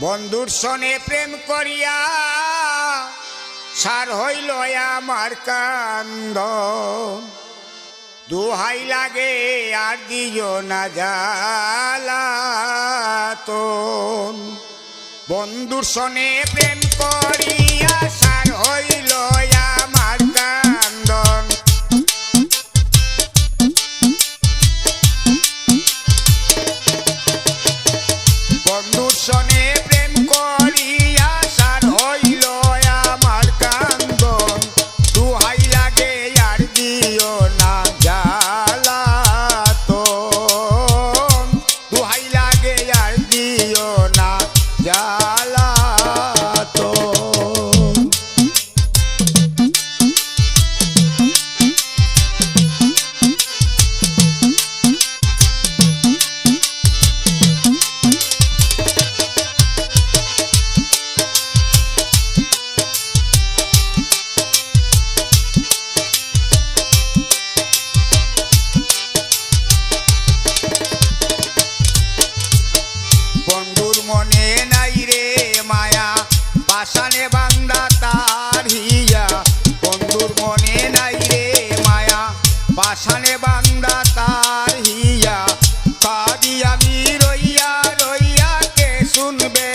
বন্ধুর সনে প্রেম করিয়া সার হইল আমার কান্দ। দুহাই লাগে আর দিও না জালাত বন্ধুর সনে প্রেম করিয়া পাশানে বান্দা তার হিয়া। বন্ধুর মনে নাই রে মায়া। পাশানে বান্দা তার হিয়া। কাদি আমি রইয়া রইয়া কে শুনবে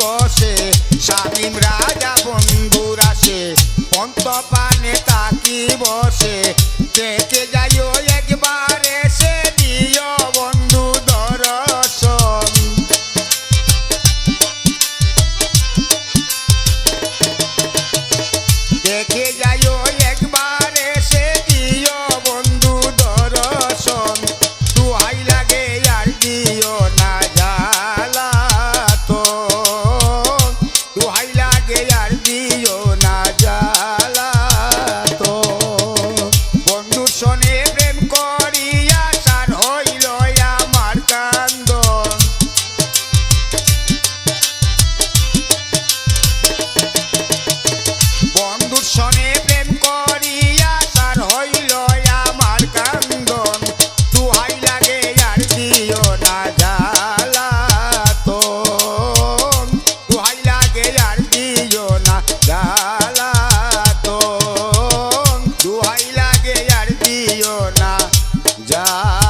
বসে? শামিম রাজা বন্ধুর আসে। পন্ত যা